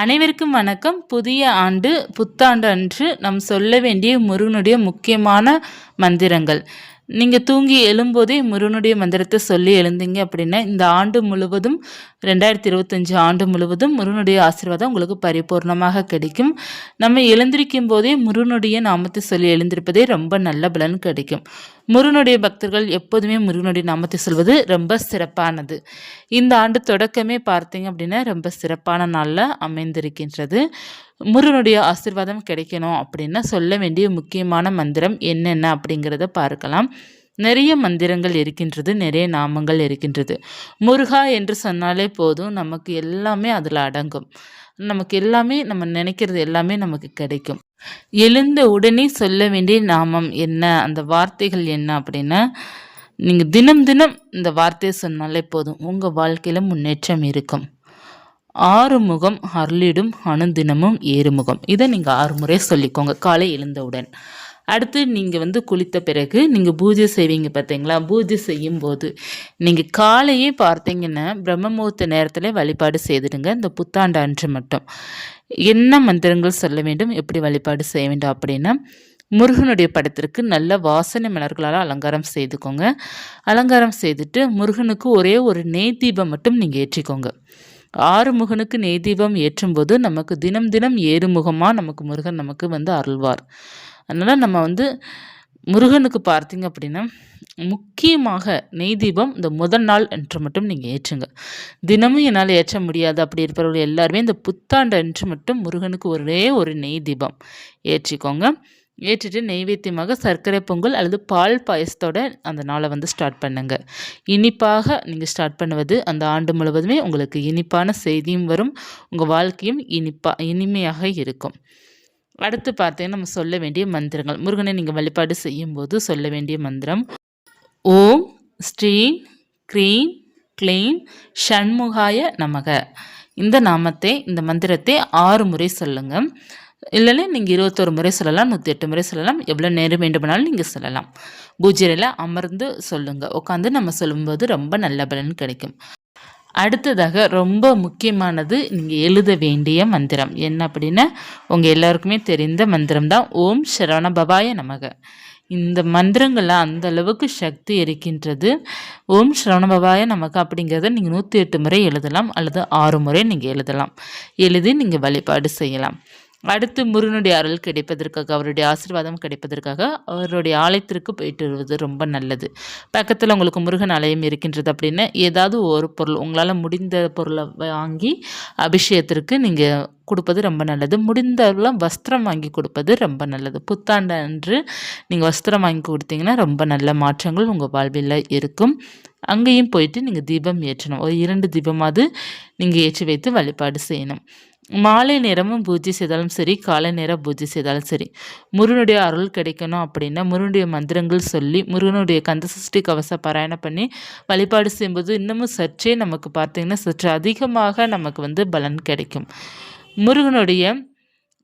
அனைவருக்கும் வணக்கம். புதிய ஆண்டு புத்தாண்டு அன்று நாம் சொல்ல வேண்டிய முருகனுடைய முக்கியமான மந்திரங்கள். நீங்கள் தூங்கி எழும்போதே முருகனுடைய மந்திரத்தை சொல்லி எழுந்தீங்க அப்படின்னா இந்த ஆண்டு முழுவதும் ரெண்டாயிரத்தி இருபத்தஞ்சு ஆண்டு முழுவதும் முருகனுடைய ஆசீர்வாதம் உங்களுக்கு பரிபூர்ணமாக கிடைக்கும். நம்ம எழுந்திருக்கும் போதே முருகனுடைய நாமத்தை சொல்லி எழுந்திருப்பதே ரொம்ப நல்ல பலன் கிடைக்கும். முருகனுடைய பக்தர்கள் எப்போதுமே முருகனுடைய நாமத்தை சொல்வது ரொம்ப சிறப்பானது. இந்த ஆண்டு தொடக்கமே பார்த்தீங்க அப்படின்னா ரொம்ப சிறப்பான நாளில் அமைந்திருக்கின்றது. முருகனுடைய ஆசிர்வாதம் கிடைக்கணும் அப்படின்னா சொல்ல வேண்டிய முக்கியமான மந்திரம் என்னென்ன அப்படிங்கிறத பார்க்கலாம். நிறைய மந்திரங்கள் இருக்கின்றது நிறைய நாமங்கள் இருக்கின்றது. முருகா என்று சொன்னாலே போதும் நமக்கு எல்லாமே அதில் அடங்கும். நமக்கு எல்லாமே நம்ம நினைக்கிறது எல்லாமே நமக்கு கிடைக்கும். எழுந்த உடனே சொல்ல வேண்டிய நாமம் என்ன? அந்த வார்த்தைகள் என்ன அப்படின்னா நீங்கள் தினம் தினம் இந்த வார்த்தையை சொன்னாலே போதும். உங்கள் வாழ்க்கையில் முன்னேற்றம் இருக்கும். ஆறுமுகம் அருளிடும் அனுதினமும் ஏறுமுகம். இதை நீங்கள் ஆறு முறை சொல்லிக்கோங்க காலை எழுந்தவுடன். அடுத்து நீங்கள் வந்து குளித்த பிறகு நீங்கள் பூஜை செய்வீங்க பார்த்தீங்களா பூஜை செய்யும்போது நீங்கள் காலையே பார்த்தீங்கன்னா பிரம்ம முகூர்த்த நேரத்தில் வழிபாடு செய்துடுங்க. இந்த புத்தாண்டு அன்று மட்டும். என்ன மந்திரங்கள் சொல்ல வேண்டும்? எப்படி வழிபாடு செய்ய வேண்டும் அப்படின்னா முருகனுடைய படத்திற்கு நல்ல வாசனை மலர்களால் அலங்காரம் செய்துக்கோங்க. அலங்காரம் செய்துட்டு முருகனுக்கு ஒரே ஒரு நெய் தீபம் மட்டும் நீங்கள் ஏற்றிக்கோங்க. ஆறுமுகனுக்கு நெய் தீபம் ஏற்றும்போது நமக்கு தினம் தினம் ஏறுமுகமாக நமக்கு முருகன் நமக்கு வந்து அருள்வார். அதனால் நம்ம வந்து முருகனுக்கு பார்த்தீங்க அப்படின்னா முக்கியமாக நெய் தீபம் இந்த முதல் நாள் என்று மட்டும் நீங்கள் ஏற்றுங்க. தினமும் என்னால் ஏற்ற முடியாது. அப்படி இருப்பவர்கள் எல்லாருமே இந்த புத்தாண்டு என்று மட்டும் முருகனுக்கு ஒரே ஒரு நெய் தீபம் ஏற்றிக்கோங்க. ஏற்றிட்டு நெய்வேத்தியமாக சர்க்கரை பொங்கல் அல்லது பால் பாயசத்தோட அந்த நாளை வந்து ஸ்டார்ட் பண்ணுங்க. இனிப்பாக நீங்கள் ஸ்டார்ட் பண்ணுவது அந்த ஆண்டு முழுவதுமே உங்களுக்கு இனிப்பான செய்தியும் வரும். உங்கள் வாழ்க்கையும் இனிப்பா இனிமையாக இருக்கும். அடுத்து பார்த்தீங்கன்னா நம்ம சொல்ல வேண்டிய மந்திரங்கள். முருகனை நீங்கள் வழிபாடு செய்யும்போது சொல்ல வேண்டிய மந்திரம். ஓம் ஸ்ரீம் க்ரீம் க்ளீம் ஷண்முகாய நமக. இந்த நாமத்தை இந்த மந்திரத்தை ஆறு முறை சொல்லுங்கள் இல்லைன்னா நீங்கள் இருபத்தோரு முறை சொல்லலாம் நூற்றி எட்டு முறை சொல்லலாம் எவ்வளோ நேரம் வேண்டுமானாலும் நீங்கள் சொல்லலாம். பூஜையில் அமர்ந்து சொல்லுங்கள் உட்காந்து நம்ம சொல்லும்போது ரொம்ப நல்ல பலன் கிடைக்கும். அடுத்ததாக ரொம்ப முக்கியமானது நீங்கள் எழுத வேண்டிய மந்திரம். என்ன அப்படின்னா உங்கள் எல்லாருக்குமே தெரிந்த மந்திரம் தான் ஓம் சரவண பவாய நமக. இந்த மந்திரங்களில் அந்த அளவுக்கு சக்தி இருக்கின்றது. ஓம் சரவணபவாய நமக்கு அப்படிங்கிறத நீங்கள் நூற்றி எட்டு முறை எழுதலாம் அல்லது ஆறு முறை நீங்கள் எழுதலாம். எழுதி நீங்கள் வழிபாடு செய்யலாம். அடுத்து முருகனுடைய அருள் கிடைப்பதற்காக அவருடைய ஆசீர்வாதம் கிடைப்பதற்காக அவருடைய ஆலயத்திற்கு போயிட்டு வருவது ரொம்ப நல்லது. பக்கத்தில் உங்களுக்கு முருகன் ஆலயம் இருக்கின்றது அப்படின்னா ஏதாவது ஒரு பொருள் உங்களால் முடிந்த பொருளை வாங்கி அபிஷேகத்திற்கு நீங்கள் கொடுப்பது ரொம்ப நல்லது. முடிந்தவர்களாம் வஸ்திரம் வாங்கி கொடுப்பது ரொம்ப நல்லது. புத்தாண்டு அன்று நீங்கள் வஸ்திரம் வாங்கி கொடுத்தீங்கன்னா ரொம்ப நல்ல மாற்றங்கள் உங்கள் வாழ்வில் இருக்கும். அங்கேயும் போயிட்டு நீங்கள் தீபம் ஏற்றணும். ஒரு இரண்டு தீபமாவது நீங்கள் ஏற்றி வைத்து வழிபாடு செய்யணும். மாலை நேரமும் பூஜை செய்தாலும் சரி காலை நேரம் பூஜை செய்தாலும் சரி முருகனுடைய அருள் கிடைக்கணும் அப்படின்னா முருகனுடைய மந்திரங்கள் சொல்லி முருகனுடைய கந்த சஷ்டி கவச பாராயணம் பண்ணி வழிபாடு செய்யும்போது இன்னமும் சற்றே நமக்கு பார்த்திங்கன்னா சற்று அதிகமாக நமக்கு வந்து பலன் கிடைக்கும். முருகனுடைய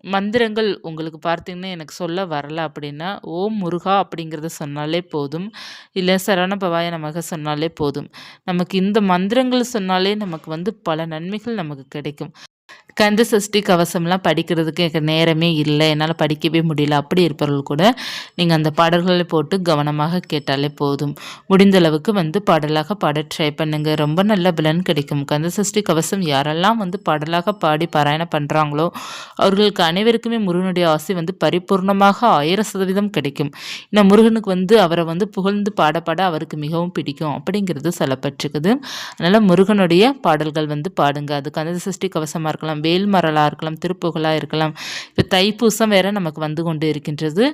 மந்திரங்கள் உங்களுக்கு பார்த்தீங்கன்னா எனக்கு சொல்ல வரல அப்படின்னா ஓம் முருகா அப்படிங்கிறத சொன்னாலே போதும். இல்லை சரவண பவாய சொன்னாலே போதும். நமக்கு இந்த மந்திரங்கள் சொன்னாலே நமக்கு வந்து பல நன்மைகள் நமக்கு கிடைக்கும். கந்த சஷ்டி கவசம்லாம் படிக்கிறதுக்கு எனக்கு நேரமே இல்லை. என்னால் படிக்கவே முடியல. அப்படி இருப்பவர்கள் கூட நீங்கள் அந்த பாடல்களை போட்டு கவனமாக கேட்டாலே போதும். முடிந்த அளவுக்கு வந்து பாடலாக பாட ட்ரை பண்ணுங்கள் ரொம்ப நல்ல பலன் கிடைக்கும். கந்த சஷ்டி கவசம் யாரெல்லாம் வந்து பாடலாக பாடி பாராயணம் பண்ணுறாங்களோ அவர்களுக்கு அனைவருக்குமே முருகனுடைய ஆசை வந்து பரிபூர்ணமாக ஆயிரம் சதவீதம் கிடைக்கும். இந்த முருகனுக்கு வந்து அவரை வந்து புகழ்ந்து பாட பாட அவருக்கு மிகவும் பிடிக்கும். அப்படிங்கிறது சொல்லப்பட்டிருக்குது. அதனால் முருகனுடைய பாடல்கள் வந்து பாடுங்க. அது கந்த சஷ்டி கவசமாக இருக்கலாம் வேல்மரலாக இருக்கலாம் திருப்புகளாக இருக்கலாம். இப்போ தைப்பூசம் வேறு நமக்கு வந்து கொண்டு இருக்கின்றது.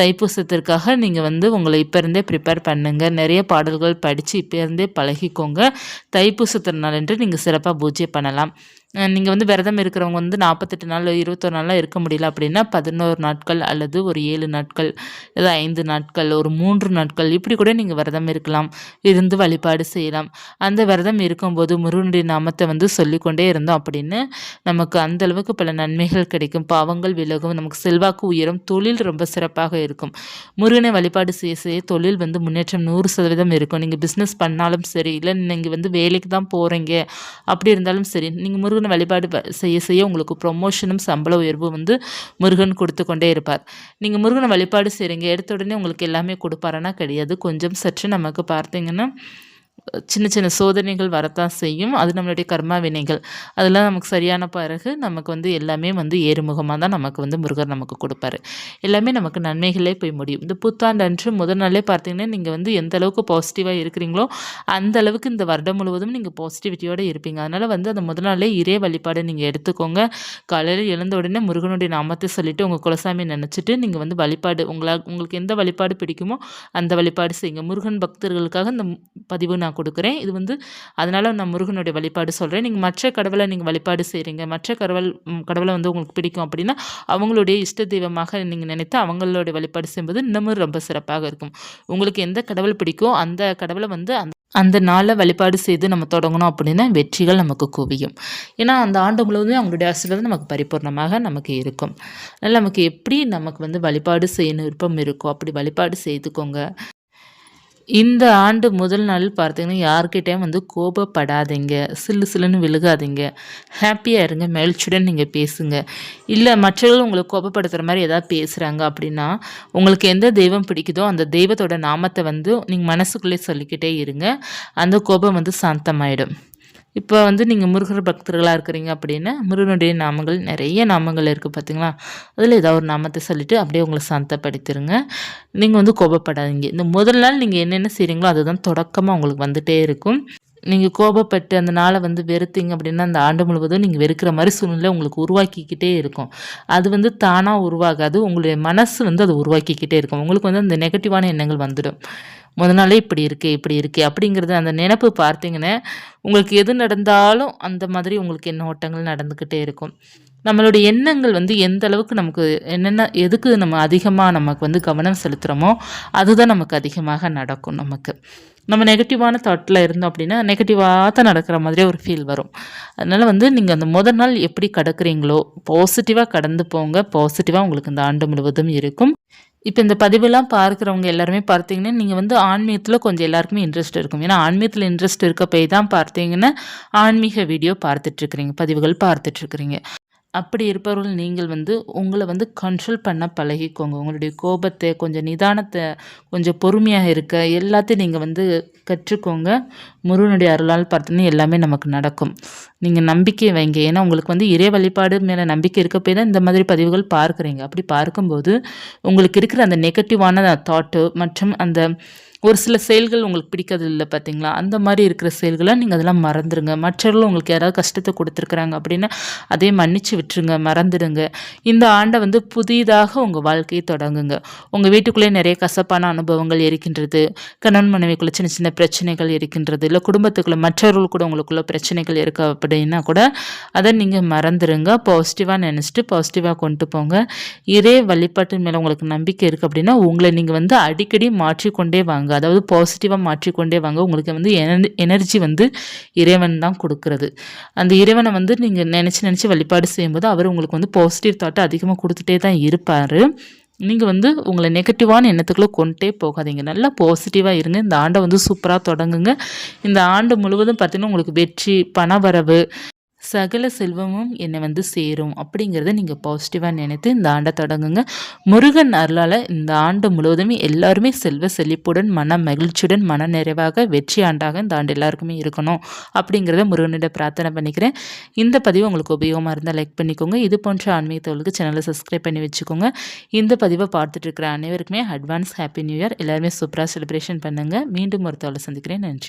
தைப்பூசத்திற்காக நீங்கள் வந்து உங்களை இப்போ இருந்தே ப்ரிப்பேர் பண்ணுங்கள் நிறைய பாடல்கள் படித்து இப்போ இருந்தே பழகிக்கோங்க. தைப்பூசத்தினால என்று நீங்கள் சிறப்பாக பூஜை பண்ணலாம். நீங்கள் வந்து விரதம் இருக்கிறவங்க வந்து நாற்பத்தெட்டு நாள் இருபத்தொரு நாளாக இருக்க முடியல அப்படின்னா பதினோரு நாட்கள் அல்லது ஒரு ஏழு நாட்கள் ஏதோ ஐந்து நாட்கள் ஒரு மூன்று நாட்கள் இப்படி கூட நீங்கள் விரதம் இருக்கலாம். இருந்து வழிபாடு செய்யலாம். அந்த விரதம் இருக்கும்போது முருகனுடைய நாமத்தை வந்து சொல்லிக்கொண்டே இருந்தோம் அப்படின்னு நமக்கு அந்த அளவுக்கு பல நன்மைகள் கிடைக்கும். பாவங்கள் விலகும். நமக்கு செல்வாக்கு உயரும். தொழில் ரொம்ப சிறப்பாக இருக்கும். முருகனை வழிபாடு செய்ய செய்ய தொழில் வந்து முன்னேற்றம் நூறு சதவீதம் இருக்கும். நீங்கள் பிஸ்னஸ் பண்ணாலும் சரி இல்லை நீங்கள் வந்து வேலைக்கு தான் போகிறீங்க அப்படி இருந்தாலும் சரி நீங்கள் முருகனை வழிபாடு செய்ய செய்ய உங்களுக்கு ப்ரொமோஷனும் சம்பள உயர்வும் வந்து முருகன் கொடுத்து கொண்டே இருப்பார். நீங்கள் முருகனை வழிபாடு செய்கிறீங்க எடுத்த உடனே உங்களுக்கு எல்லாமே கொடுப்பாருன்னா கிடையாது. கொஞ்சம் சற்று நமக்கு பார்த்தீங்கன்னா சின்ன சின்ன சோதனைகள் வரத்தான் செய்யும். அது நம்மளுடைய கர்மா வினைகள். அதெல்லாம் நமக்கு சரியான பிறகு நமக்கு வந்து எல்லாமே வந்து ஏறுமுகமாக தான் நமக்கு வந்து முருகர் நமக்கு கொடுப்பாரு. எல்லாமே நமக்கு நன்மைகளே போய் முடியும். இந்த புத்தாண்டு அன்று முதல் நாளே பார்த்தீங்கன்னா நீங்கள் வந்து எந்த அளவுக்கு பாசிட்டிவாக இருக்கிறீங்களோ அந்த அளவுக்கு இந்த வருடம் முழுவதும் நீங்கள் பாசிட்டிவிட்டியோடு இருப்பீங்க. அதனால் வந்து அந்த முதல் நாளே இறை வழிபாடு நீங்கள் எடுத்துக்கோங்க. காலையில் எழுந்த உடனே முருகனுடைய நாமத்தை சொல்லிவிட்டு உங்கள் குலசாமி நினச்சிட்டு நீங்கள் வந்து வழிபாடு உங்களால் உங்களுக்கு எந்த வழிபாடு பிடிக்குமோ அந்த வழிபாடு செய்யுங்க. முருகன் பக்தர்களுக்காக இந்த பதிவு நான் கொடுக்குறேன். இது வந்து அதனால் நான் முருகனுடைய வழிபாடு சொல்கிறேன் நீங்கள் மற்ற கடவுளை நீங்கள் வழிபாடு செய்கிறீங்க மற்ற கடவுள் கடவுளை வந்து உங்களுக்கு பிடிக்கும் அப்படின்னா அவங்களுடைய இஷ்ட தெய்வமாக நீங்கள் நினைத்து அவங்களுடைய வழிபாடு செய்யும்போது இன்னமும் ரொம்ப சிறப்பாக இருக்கும். உங்களுக்கு எந்த கடவுள் பிடிக்கும் அந்த கடவுளை வந்து அந்த அந்த நாளில் வழிபாடு செய்து நம்ம தொடங்கணும் அப்படின்னா வெற்றிகள் நமக்கு குவியும். ஏன்னா அந்த ஆண்டு முழுவதும் அவங்களுடைய ஆசீர்வாதம் நமக்கு பரிபூர்ணமாக நமக்கு இருக்கும். அதனால் நமக்கு எப்படி நமக்கு வந்து வழிபாடு செய்யணும் விருப்பம் இருக்கோ அப்படி வழிபாடு செய்துக்கோங்க. இந்த ஆண்டு முதல் நாள் பார்த்தீங்கன்னா யார்கிட்டையும் வந்து கோபப்படாதீங்க சில்லு சில்லுன்னு விழுகாதீங்க. ஹாப்பியாக இருங்க மகிழ்ச்சியுடன் நீங்கள் பேசுங்க. இல்லை மற்றவர்கள் உங்களை கோபப்படுத்துகிற மாதிரி எதாவது பேசுகிறாங்க அப்படின்னா உங்களுக்கு எந்த தெய்வம் பிடிக்குதோ அந்த தெய்வத்தோட நாமத்தை வந்து நீங்கள் மனசுக்குள்ளே சொல்லிக்கிட்டே இருங்க. அந்த கோபம் வந்து சாந்தமாயிடும். இப்போ வந்து நீங்கள் முருகர் பக்தர்களாக இருக்கிறீங்க அப்படின்னா முருகனுடைய நாமங்கள் நிறைய நாமங்கள் இருக்குது பார்த்தீங்களா அதில் ஏதாவது ஒரு நாமத்தை சொல்லிவிட்டு அப்படியே உங்களை சாந்தப்படுத்திடுங்க நீங்கள் வந்து கோபப்படாதீங்க. இந்த முதல் நாள் நீங்கள் என்னென்ன செய்கிறீங்களோ அதுதான் தொடக்கமாக உங்களுக்கு வந்துகிட்டே இருக்கும். நீங்கள் கோபப்பட்டு அந்த நாளை வந்து வெறுத்தீங்க அப்படின்னா அந்த ஆண்டு முழுவதும் நீங்கள் வெறுக்கிற மாதிரி சூழ்நிலை உங்களுக்கு உருவாக்கிக்கிட்டே இருக்கும். அது வந்து தானாக உருவாகாது. உங்களுடைய மனசு வந்து அதை உருவாக்கிக்கிட்டே இருக்கும். உங்களுக்கு வந்து அந்த நெகட்டிவான எண்ணங்கள் வந்துடும். முத நாளே இப்படி இருக்கே இப்படி இருக்கே அப்படிங்கிறது அந்த நினப்பு பார்த்தீங்கன்னா உங்களுக்கு எது நடந்தாலும் அந்த மாதிரி உங்களுக்கு எண்ண ஓட்டங்கள் நடந்துக்கிட்டே இருக்கும். நம்மளுடைய எண்ணங்கள் வந்து எந்த அளவுக்கு நமக்கு என்னென்ன எதுக்கு நம்ம அதிகமாக நமக்கு வந்து கவனம் செலுத்துகிறோமோ அதுதான் நமக்கு அதிகமாக நடக்கும் நமக்கு. நம்ம நெகட்டிவான தாட்டில் இருந்தோம் அப்படின்னா நெகட்டிவாக தான் நடக்கிற மாதிரியே ஒரு ஃபீல் வரும். அதனால் வந்து நீங்கள் அந்த முதல் நாள் எப்படி கடக்குறீங்களோ பாசிட்டிவாக கடந்து போங்க பாசிட்டிவாக உங்களுக்கு இந்த ஆண்டு முழுவதும் இருக்கும். இப்போ இந்த பதிவெல்லாம் பார்க்குறவங்க எல்லாருமே பார்த்தீங்கன்னா நீங்கள் வந்து ஆன்மீகத்தில் கொஞ்சம் எல்லாருக்குமே இன்ட்ரெஸ்ட் இருக்கும். ஏன்னா ஆன்மீகத்தில் இன்ட்ரெஸ்ட் இருக்க போய் தான் பார்த்தீங்கன்னா ஆன்மீக வீடியோ பார்த்துட்ருக்குறீங்க பதிவுகள் பார்த்துட்ருக்குறீங்க அப்படி இருப்பவர்கள் நீங்கள் வந்து உங்களை வந்து கண்ட்ரோல் பண்ண பழகிக்கோங்க. உங்களுடைய கோபத்தை கொஞ்சம் நிதானத்தை கொஞ்சம் பொறுமையாக இருக்க எல்லாத்தையும் நீங்கள் வந்து கற்றுக்கோங்க. முருகனுடைய அருளால் பார்த்தீங்கன்னா எல்லாமே நமக்கு நடக்கும். நீங்கள் நம்பிக்கை வைங்க. ஏன்னா உங்களுக்கு வந்து இறை வழிபாடு மேலே நம்பிக்கை இருக்க போய் தான் இந்த மாதிரி பதிவுகள் பார்க்குறீங்க. அப்படி பார்க்கும்போது உங்களுக்கு இருக்கிற அந்த நெகட்டிவான தாட்டு மற்றும் அந்த ஒரு சில செயல்கள் உங்களுக்கு பிடிக்கிறது இல்லை பார்த்தீங்களா? அந்த மாதிரி இருக்கிற செயல்களை நீங்கள் அதெல்லாம் மறந்துடுங்க மற்றவர்களும் உங்களுக்கு யாராவது கஷ்டத்தை கொடுத்துருக்குறாங்க அப்படின்னா அதே மன்னிச்சு விட்டுருங்க மறந்துடுங்க. இந்த ஆண்டை வந்து புதிதாக உங்கள் வாழ்க்கையை தொடங்குங்க. உங்கள் வீட்டுக்குள்ளே நிறைய கசப்பான அனுபவங்கள் இருக்கின்றது. கணவன் மனைவிக்குள்ளே சின்ன சின்ன பிரச்சனைகள் இருக்கின்றது. இல்லை குடும்பத்துக்குள்ளே மற்றவர்கள் கூட உங்களுக்குள்ள பிரச்சனைகள் இருக்குது அப்படின்னா கூட அதை நீங்கள் மறந்துடுங்க பாசிட்டிவாக நினச்சிட்டு பாசிட்டிவாக கொண்டு போங்க. இதே வழிபாட்டின் மேலே உங்களுக்கு நம்பிக்கை இருக்குது அப்படின்னா உங்களை நீங்கள் வந்து அடிக்கடி மாற்றிக்கொண்டே வாங்க. அதாவது பாசிட்டிவாக மாற்றிக்கொண்டே வாங்க. உங்களுக்கு வந்து எனர்ஜி வந்து இறைவன் தான் கொடுக்கறது. அந்த இறைவனை வந்து நீங்கள் நினச்சி நினச்சி வழிபாடு செய்யும்போது அவர் உங்களுக்கு வந்து பாசிட்டிவ் தாட்டை அதிகமாக கொடுத்துட்டே தான் இருப்பார். நீங்கள் வந்து உங்களை நெகட்டிவான எண்ணத்துக்குள்ளே கொண்டே போகாதீங்க. நல்லா பாசிட்டிவாக இருங்க. இந்த ஆண்டை வந்து சூப்பராக தொடங்குங்க. இந்த ஆண்டு முழுவதும் பார்த்திங்கன்னா உங்களுக்கு வெற்றி பணவரவு சகல செல்வமும் என்னை வந்து சேரும். அப்படிங்கிறத நீங்கள் பாசிட்டிவாக நினைத்து இந்த ஆண்டை தொடங்குங்க. முருகன் அருளால் இந்த ஆண்டு முழுவதுமே எல்லாருமே செல்வ செழிப்புடன் மன மகிழ்ச்சியுடன் மன நிறைவாக வெற்றி ஆண்டாக இந்த ஆண்டு எல்லாருக்குமே இருக்கணும். அப்படிங்கிறத முருகனிட பிரார்த்தனை பண்ணிக்கிறேன். இந்த பதிவு உங்களுக்கு உபயோகமாக இருந்தால் லைக் பண்ணிக்கோங்க. இது போன்ற ஆன்மீகத்தவர்களுக்கு சேனலை சப்ஸ்கிரைப் பண்ணி வச்சுக்கோங்க. இந்த பதிவை பார்த்துட்டு இருக்கிற அனைவருக்குமே அட்வான்ஸ் ஹாப்பி நியூ இயர் எல்லாருமே சூப்பராக செலிப்ரேஷன் பண்ணுங்கள் மீண்டும் ஒரு தவளை சந்திக்கிறேன். நன்றி.